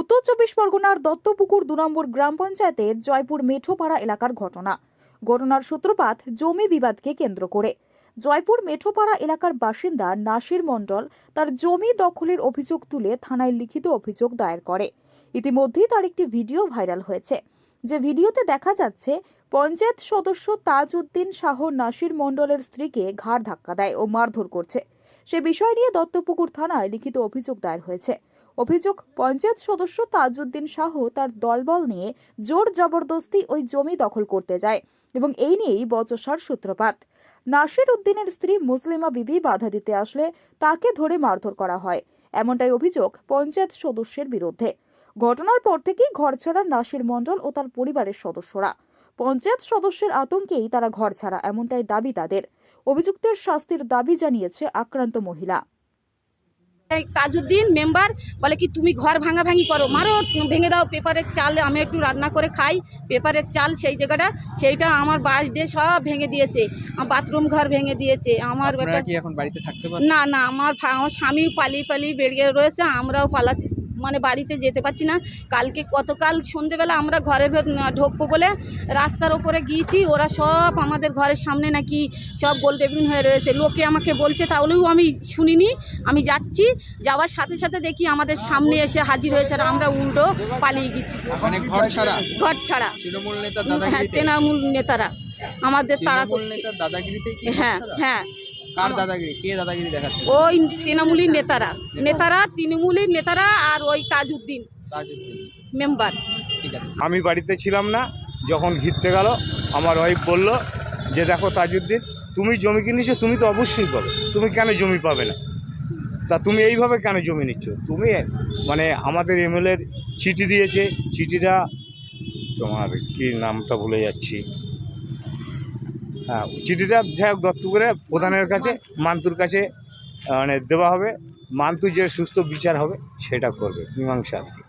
উত্তর চব্বিশ পরগনার দত্তপুকুর দু নম্বর গ্রাম পঞ্চায়েতের জয়পুর মেঠোপাড়া এলাকার ঘটনা। ঘটনার সূত্রপাত জমি বিবাদকে কেন্দ্র করে। জয়পুর মেঠোপাড়া এলাকার বাসিন্দা নাসির মণ্ডল তার জমি দখলের অভিযোগ তুলে থানায় লিখিত অভিযোগ দায়ের করে। ইতিমধ্যেই তার একটি ভিডিও ভাইরাল হয়েছে। যে ভিডিওতে দেখা যাচ্ছে, পঞ্চায়েত সদস্য তাজউদ্দিন শাহ নাসির মণ্ডলের স্ত্রীকে ঘাড় ধাক্কা দেয় ও মারধর করছে। সে বিষয় নিয়ে দত্তপুকুর থানায় লিখিত অভিযোগ দায়ের হয়েছে। অভিযোগ, পঞ্চায়েত সদস্য তাজউদ্দিন শাহ তার দলবল নিয়ে জোর জবরদস্তি ওই জমি দখল করতে যায় এবং এই নিয়েই বচসার সূত্রপাত। নাসির উদ্দিনের স্ত্রী মুসলিমা বিবি বাধা দিতে আসলে তাকে ধরে মারধর করা হয়। এমনটাই অভিযোগ পঞ্চায়েত সদস্যের বিরুদ্ধে। ঘটনার পর থেকেই ঘর ছাড়া নাসির মণ্ডল ও তার পরিবারের সদস্যরা। পঞ্চায়েত সদস্যের আতঙ্কেই তারা ঘর ছাড়া এমনটাই দাবি তাদের। অভিযুক্তের শাস্তির দাবি জানিয়েছে আক্রান্ত মহিলা। তাজউদ্দিন মেম্বার বলে কি তুমি ঘর ভাঙা ভাঙি করো মারো ভেঙে দাও পেপারের চাল আমি একটু রান্না করে খাই পেপারের চাল সেই জায়গাটা সেইটা আমার বাস দিয়ে সব ভেঙে দিয়েছে আমার বাথরুম ঘর ভেঙে দিয়েছে আমার না না আমার আমার স্বামী পালিয়ে পালিয়ে বেরিয়ে রয়েছে আমরাও পালাতে মানে বাড়িতে যেতে পারছি না। কালকে গতকাল সন্ধেবেলা আমরা ঘরের ঢুকবো বলে রাস্তার ওপরে গিয়েছি। ওরা সব আমাদের ঘরের সামনে নাকি সব গোল টেবিল হয়ে রয়েছে। লোকে আমাকে বলছে তাহলেও আমি শুনিনি আমি যাচ্ছি। যাওয়ার সাথে সাথে দেখি আমাদের সামনে এসে হাজির হয়েছে আর আমরা উল্টো পালিয়ে গেছি। মানে ঘর ছাড়া? ঘর ছাড়া। তৃণমূল নেতা হ্যাঁ তৃণমূল নেতারা। আমাদের তাড়া করছে হ্যাঁ হ্যাঁ। কার দাদাগিরি? কে দাদাগিরি দেখাচ্ছে ওই তৃণমূলীর নেতারা। নেতারা তৃণমূলীর নেতারা আর ওই তাজউদ্দিন তাজউদ্দিন। মেম্বার। ঠিক আছে। আমি বাড়িতে ছিলাম না যখন ঘিরতে গেল আমার ওয়াইফ বলল যে দেখো তাজউদ্দিন তুমি জমি কিনেছো তুমি তো অবশ্যই পাবে। তুমি কেন জমি পাবে না? তা তুমি এইভাবে কেন জমি নিচ্ছ? তুমি মানে আমাদের এমএলএর চিঠি দিয়েছে। চিঠিটা তোমার কি নামটা ভুলে যাচ্ছি। হ্যাঁ চিঠিটা যাই হোক দত্ত করে প্রধানের কাছে মান্তুর কাছে মানে দেওয়া হবে। মান্তু যে সুস্থ বিচার হবে সেটা করবে মীমাংসা আর কি।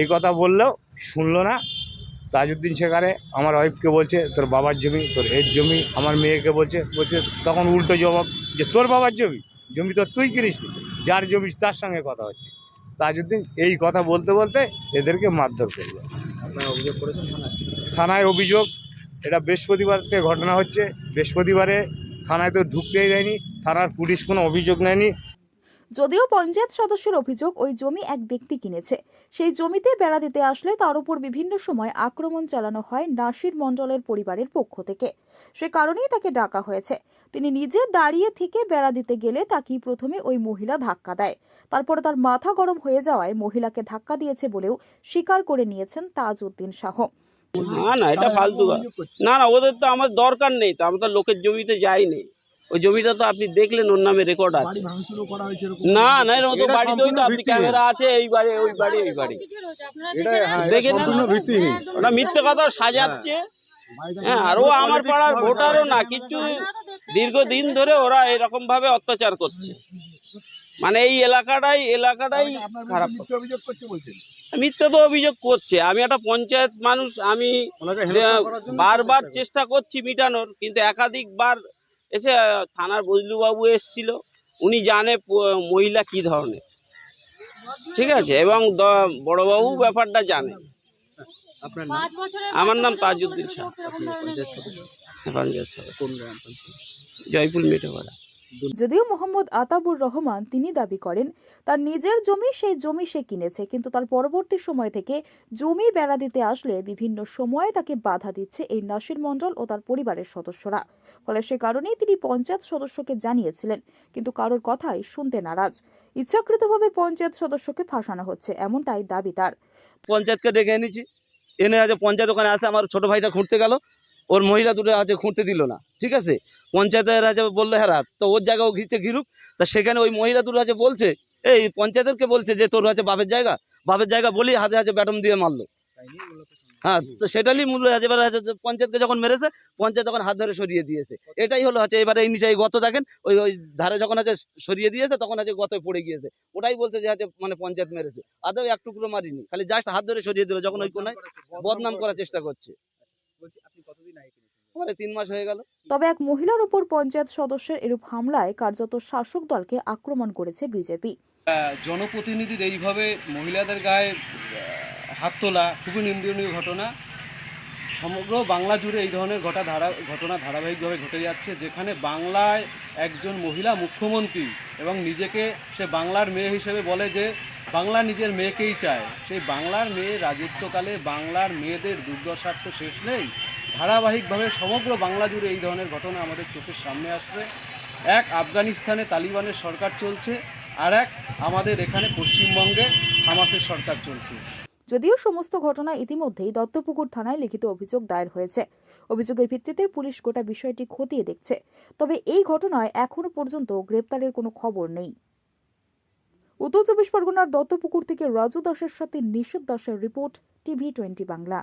এই কথা বললেও শুনলো না। তাজউদ্দিন সেখানে আমার ওয়াইফকে বলছে তোর বাবার জমি তোর এর জমি আমার মেয়েকে বলছে বলছে তখন উল্টো জবাব যে তোর বাবার জমি জমি তো তুই কিনিস যার জমি তার সঙ্গে কথা হচ্ছে। তাজউদ্দিন এই কথা বলতে বলতে এদেরকে মারধর করল। থানায় অভিযোগ এটা বৃহস্পতিবার থেকে ঘটনা হচ্ছে। বৃহস্পতিবারে থানায় তো ঢুকতেই দেয়নি, থানার পুলিশ কোনো অভিযোগ নেয়নি। যদিও পঞ্চায়েত সদস্যের অভিযোগ, ওই জমি এক ব্যক্তি কিনেছে। সেই জমিতে বেড়া দিতে আসলে তার উপর বিভিন্ন সময় আক্রমণ চালানো হয় নাসির মণ্ডলের পরিবারের পক্ষ থেকে। সে কারণেই তাকে ডাকা হয়েছে। তিনি নিজে দাঁড়িয়ে থেকে বেড়া দিতে গেলে তাকেই প্রথমে ওই মহিলা ধাক্কা দেয়। তারপরে তার মাথা গরম হয়ে যাওয়ায় মহিলাকে ধাক্কা দিয়েছে বলেও স্বীকার করে নিয়েছেন তাজউদ্দিন শাহ। না না এটা ফালতু। না না ওদের তো আমার দরকার নেই তো আমরা তো লোকের জমিতে যাইনি। ওই জমিটা তো আপনি দেখলেন ওর নামে রেকর্ড আছে। না না এরকম তো বাড়িতে ওই তো আপনি ক্যামেরা আছে এই বাড়ি ওই বাড়ি ওই বাড়ি। দেখে নেন ওটা মিথ্যে কথা সাজাচ্ছে। হ্যাঁ আর ও আমার পাড়ার ভোটারও না কিছু দীর্ঘদিন ধরে ওরা এরকম ভাবে অত্যাচার করছে। মানে এই এলাকাটাই এলাকাটাই খারাপ। অভিযোগ করছে বলছেন? মিথ্যে তো অভিযোগ করছে। আমি একটা পঞ্চায়েত মানুষ আমি বারবার চেষ্টা করছি মিটানোর কিন্তু একাধিকবার এসে থানার বজলুবাবু এসছিল। উনি জানে মহিলা কি ধরনের। ঠিক আছে? এবং দ- বড়বাবু ব্যাপারটা জানে। আমার নাম তাজউদ্দিন শাহ। পঞ্চায়েত? জয়পুর মেটেপাড়া যদিও মোহাম্মদ আতাবুর রহমান তিনি দাবি করেন তার নিজের জমি সেই জমি সে কিনেছে কিন্তু তার পরবর্তী সময় থেকে জমি বেড়া দিতে আসলে বিভিন্ন সময়ে তাকে বাধা দিচ্ছে এই নাসির মণ্ডল ও তার পরিবারের সদস্যরা। ফলে সে কারণেই তিনি পঞ্চায়েত সদস্যকে জানিয়েছিলেন কিন্তু কারোর কথাই শুনতে নারাজ। ইচ্ছাকৃতভাবে পঞ্চায়েত সদস্যকে ফাঁসানো হচ্ছে এমনটাই দাবি তার। পঞ্চায়েতকে ডেকে এনেছি। এনে আছে পঞ্চায়েত ওখানে আসে আমার ছোট ভাইটা খুঁড়তে গেল। ওর মহিলা দুটো আছে খুঁড়তে দিল না, ঠিক আছে? পঞ্চায়েতের আছে বলল হ্যাঁ তো ওর জায়গা ও ঘিরছে, ঘিরুক। তা সেখানে ওই মহিলা দুটো আছে বলছে, এই পঞ্চায়েতেরকে বলছে যে তোর আছে বাপের জায়গা? বাপের জায়গা বলি হাতে হাতে ব্যাটম দিয়ে মারলো। হ্যাঁ তো সেটারই মূল্য আছে। এবার পঞ্চায়েতকে যখন মেরেছে, পঞ্চায়েত তখন হাত ধরে সরিয়ে দিয়েছে। এটাই হলো হচ্ছে এবারে এই নিচে গত দেখেন, ওই ওই ধারে যখন আছে সরিয়ে দিয়েছে, তখন আছে গত পড়ে গিয়েছে। ওটাই বলছে যে আছে মানে পঞ্চায়েত মেরেছে। আদৌ এক টুকরো মারিনি, খালি জাস্ট হাত ধরে সরিয়ে দিল, যখন ওই কোনায় বদনাম করার চেষ্টা করছে। মানে তিন মাস হয়ে গেল। তবে এক মহিলার উপর পঞ্চায়েত সদস্যের এরূপ হামলায় কার্যত শাসক দলকে আক্রমণ করেছে বিজেপি। জনপ্রতিনিধির এইভাবে মহিলাদের গায়ে হাত তোলা খুবই নিন্দনীয় ঘটনা। সমগ্র বাংলা জুড়ে এই ধরনের ঘটা ধারা ঘটনা ধারাবাহিকভাবে ঘটে যাচ্ছে যেখানে বাংলায় একজন মহিলা মুখ্যমন্ত্রী এবং নিজেকে সে বাংলার মেয়ে হিসেবে বলে যে বাংলা নিজের মেয়েকেই চায়। সেই বাংলার মেয়ে রাজত্বকালে বাংলার মেয়েদের দুর্দশার তো শেষ নেই। ধারাবাহিকভাবে সমগ্র বাংলা জুড়ে এই ধরনের ঘটনা আমাদের চোখের সামনে আসছে। এক আফগানিস্তানে তালিবানের সরকার চলছে, আর এক আমাদের এখানে পশ্চিমবঙ্গে হামাসের সরকার চলছে। যদিও সমস্ত ঘটনা ইতিমধ্যেই দত্তপুকুর থানায় লিখিত অভিযোগ দায়ের হয়েছে। অভিযোগের ভিত্তিতে পুলিশ গোটা বিষয়টি খতিয়ে দেখছে। তবে এই ঘটনায় এখনও পর্যন্ত গ্রেপ্তারের কোনো খবর নেই। উত্তর চব্বিশ পরগনার দত্তপুকুর থেকে রাজু দাসের সাথে নিষেধ দাসের রিপোর্ট, টিভি টোয়েন্টি বাংলা।